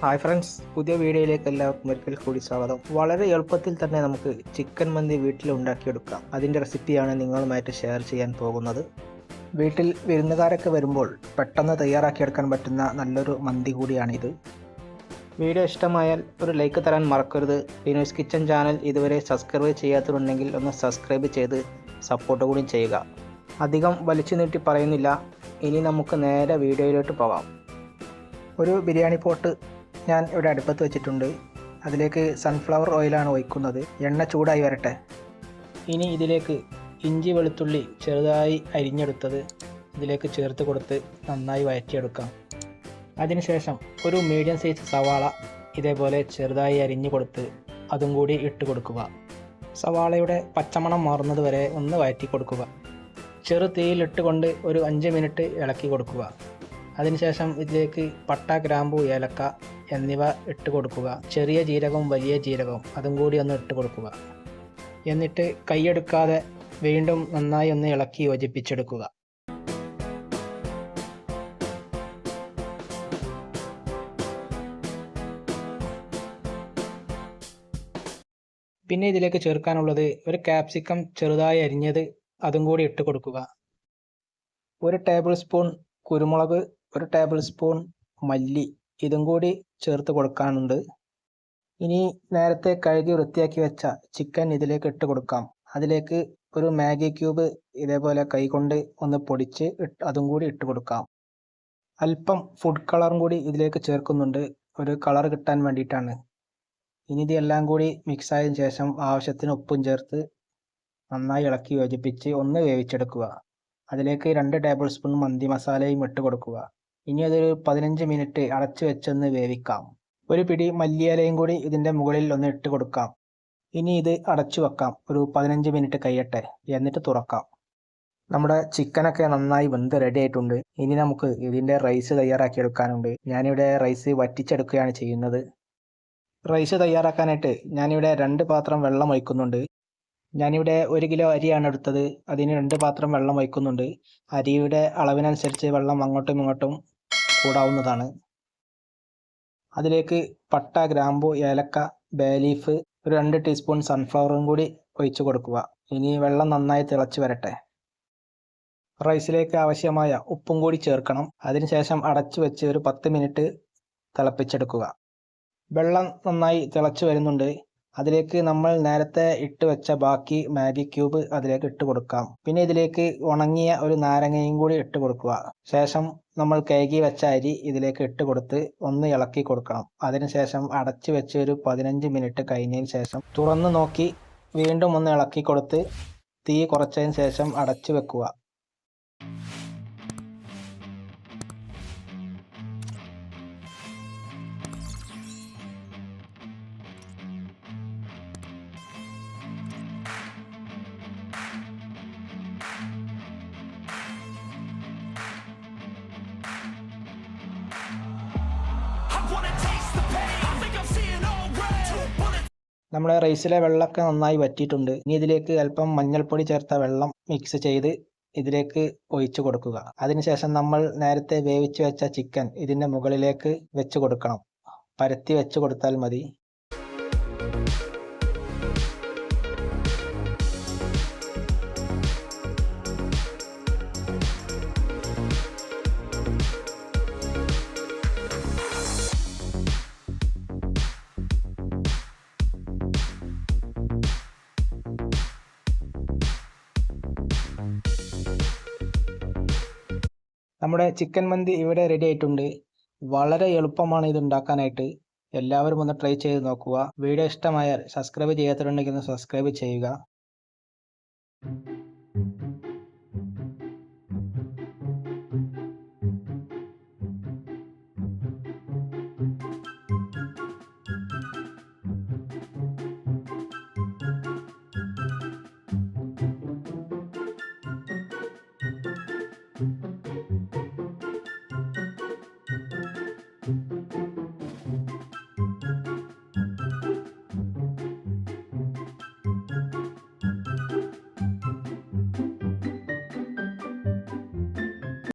Hi friends പുതിയ വീഡിയോയിലേക്ക് എല്ലാവർക്കും ഒരിക്കൽ കൂടി സ്വാഗതം. വളരെ എളുപ്പത്തിൽ തന്നെ നമുക്ക് ചിക്കൻ മന്തി വീട്ടിൽ ഉണ്ടാക്കിയെടുക്കാം. അതിന്റെ റെസിപ്പിയാണ് നിങ്ങളുമായിട്ട് ഷെയർ ചെയ്യാൻ പോകുന്നത്. വീട്ടിൽ വിരുന്നുകാരൊക്കെ വരുമ്പോൾ പെട്ടെന്ന് തയ്യാറാക്കിയെടുക്കാൻ പറ്റുന്ന നല്ലൊരു മന്തി കൂടിയാണിത്. വീഡിയോ ഇഷ്ടമായാൽ ഒരു ലൈക്ക് തരാൻ മറക്കരുത്. വിനോസ് കിച്ചൻ ചാനൽ ഇതുവരെ സബ്സ്ക്രൈബ് ചെയ്യാത്തതുണ്ടെങ്കിൽ ഒന്ന് സബ്സ്ക്രൈബ് ചെയ്ത് സപ്പോർട്ട് കൂടി ചെയ്യുക. അധികം വലിച്ചു നീട്ടി പറയുന്നില്ല. ഇനി നമുക്ക് നേരെ വീഡിയോയിലോട്ട് പോകാം ഒരു ബിരിയാണി പോട്ട് ഞാൻ ഇവിടെ അടുപ്പത്ത് വെച്ചിട്ടുണ്ട്. അതിലേക്ക് സൺഫ്ലവർ ഓയിലാണ് ഒഴിക്കുന്നത്. എണ്ണ ചൂടായി വരട്ടെ. ഇനി ഇതിലേക്ക് ഇഞ്ചി വെളുത്തുള്ളി ചെറുതായി അരിഞ്ഞെടുത്തത് ഇതിലേക്ക് ചേർത്ത് കൊടുത്ത് നന്നായി വഴറ്റിയെടുക്കാം. അതിനുശേഷം ഒരു മീഡിയം സൈസ് സവാള ഇതേപോലെ ചെറുതായി അരിഞ്ഞു കൊടുത്ത് അതും കൂടി ഇട്ട് കൊടുക്കുക. സവാളയുടെ പച്ചമണം മാറുന്നത് വരെ ഒന്ന് വഴറ്റി കൊടുക്കുക. ചെറു തീയിലിട്ട് കൊണ്ട് ഒരു അഞ്ച് മിനിറ്റ് ഇളക്കി കൊടുക്കുക. അതിനുശേഷം ഇതിലേക്ക് പട്ട ഗ്രാമ്പു ഏലക്ക എന്നിവ ഇട്ട് കൊടുക്കുക. ചെറിയ ജീരകവും വലിയ ജീരകവും അതും കൂടി ഒന്ന് ഇട്ട് കൊടുക്കുക. എന്നിട്ട് കൈയെടുക്കാതെ വീണ്ടും നന്നായി ഒന്ന് ഇളക്കി യോജിപ്പിച്ചെടുക്കുക. പിന്നെ ഇതിലേക്ക് ചേർക്കാനുള്ളത് ഒരു കാപ്സിക്കം ചെറുതായി അരിഞ്ഞത് അതും കൂടി ഇട്ട് കൊടുക്കുക. ഒരു ടേബിൾ സ്പൂൺ കുരുമുളക് ഒരു ടേബിൾ സ്പൂൺ മല്ലി ഇതും കൂടി ചേർത്ത് കൊടുക്കാനുണ്ട്. ഇനി നേരത്തെ കഴുകി വൃത്തിയാക്കി വെച്ച ചിക്കൻ ഇതിലേക്ക് ഇട്ട് കൊടുക്കാം. അതിലേക്ക് ഒരു മാഗി ക്യൂബ് ഇതേപോലെ കൈകൊണ്ട് ഒന്ന് പൊടിച്ച് അതും കൂടി ഇട്ട് കൊടുക്കാം. അല്പം ഫുഡ് കളറും കൂടി ഇതിലേക്ക് ചേർക്കുന്നുണ്ട്. ഒരു കളർ കിട്ടാൻ വേണ്ടിയിട്ടാണ്. ഇനി ഇതെല്ലാം കൂടി മിക്സ് ആയതിനു ശേഷം ആവശ്യത്തിന് ഉപ്പും ചേർത്ത് നന്നായി ഇളക്കി യോജിപ്പിച്ച് ഒന്ന് വേവിച്ചെടുക്കുക. അതിലേക്ക് രണ്ട് ടേബിൾ സ്പൂൺ മന്തി മസാലയും ഇട്ട് കൊടുക്കുക. ഇനി അതൊരു പതിനഞ്ച് മിനിറ്റ് അടച്ചു വെച്ചൊന്ന് വേവിക്കാം. ഒരു പിടി മല്ലിയിലയും കൂടി ഇതിന്റെ മുകളിൽ ഒന്ന് ഇട്ട് കൊടുക്കാം. ഇനി ഇത് അടച്ചു വെക്കാം. ഒരു പതിനഞ്ച് മിനിറ്റ് കഴിയട്ടെ. എന്നിട്ട് തുറക്കാം. നമ്മുടെ ചിക്കനൊക്കെ നന്നായി വെന്ത് റെഡി ആയിട്ടുണ്ട്. ഇനി നമുക്ക് ഇതിന്റെ റൈസ് തയ്യാറാക്കി തയ്യാറാക്കിയെടുക്കാനുണ്ട് ഞാനിവിടെ റൈസ് വറ്റിച്ചെടുക്കുകയാണ് ചെയ്യുന്നത്. റൈസ് തയ്യാറാക്കാനായിട്ട് ഞാനിവിടെ രണ്ട് പാത്രം വെള്ളം ഒഴിക്കുന്നുണ്ട്. ഞാനിവിടെ ഒരു കിലോ അരിയാണ് എടുത്തത്. അതിന് രണ്ട് പാത്രം വെള്ളം ഒഴിക്കുന്നുണ്ട്. അരിയുടെ അളവിനനുസരിച്ച് വെള്ളം അങ്ങോട്ടും ഇങ്ങോട്ടും കൂടാവുന്നതാണ്. അതിലേക്ക് പട്ട ഗ്രാമ്പു ഏലക്ക ബേലീഫ് ഒരു രണ്ട് ടീസ്പൂൺ സൺഫ്ലവറും കൂടി ഒഴിച്ചു കൊടുക്കുക. ഇനി വെള്ളം നന്നായി തിളച്ച് വരട്ടെ. റൈസിലേക്ക് ആവശ്യമായ ഉപ്പും കൂടി ചേർക്കണം. അതിനുശേഷം അടച്ചു വെച്ച് ഒരു പത്ത് മിനിറ്റ് തിളപ്പിച്ചെടുക്കുക. വെള്ളം നന്നായി തിളച്ചു വരുന്നുണ്ട്. അതിലേക്ക് നമ്മൾ നേരത്തെ ഇട്ട് വെച്ച ബാക്കി മാഗി ക്യൂബ് അതിലേക്ക് ഇട്ട് കൊടുക്കാം. പിന്നെ ഇതിലേക്ക് ഉണങ്ങിയ ഒരു നാരങ്ങയും കൂടി ഇട്ട് കൊടുക്കുക. ശേഷം നമ്മൾ കഴുകി വെച്ച അരി ഇതിലേക്ക് ഇട്ട് കൊടുത്ത് ഒന്ന് ഇളക്കി കൊടുക്കണം. അതിനുശേഷം അടച്ചു വെച്ച് ഒരു പതിനഞ്ച് മിനിറ്റ് കഴിഞ്ഞതിന് ശേഷം തുറന്ന് നോക്കി വീണ്ടും ഒന്ന് ഇളക്കി കൊടുത്ത് തീ കുറച്ചതിന് ശേഷം അടച്ചു വെക്കുക. നമ്മുടെ റൈസിലെ വെള്ളമൊക്കെ നന്നായി വറ്റിയിട്ടുണ്ട്. ഇനി ഇതിലേക്ക് അല്പം മഞ്ഞൾപ്പൊടി ചേർത്ത വെള്ളം മിക്സ് ചെയ്ത് ഇതിലേക്ക് ഒഴിച്ചു കൊടുക്കുക. അതിനുശേഷം നമ്മൾ നേരത്തെ വേവിച്ച് വെച്ച ചിക്കൻ ഇതിന്റെ മുകളിലേക്ക് വെച്ച് കൊടുക്കണം. പരത്തി വെച്ച് കൊടുത്താൽ മതി. നമ്മുടെ ചിക്കൻ മന്തി ഇവിടെ റെഡി ആയിട്ടുണ്ട്. വളരെ എളുപ്പമാണ് ഇത് ഉണ്ടാക്കാനായിട്ട്. എല്ലാവരും ഒന്ന് ട്രൈ ചെയ്ത് നോക്കുക. വീഡിയോ ഇഷ്ടമായാൽ സബ്സ്ക്രൈബ് ചെയ്യാത്തവരുണ്ടെങ്കിൽ ഒന്ന് സബ്സ്ക്രൈബ് ചെയ്യുക.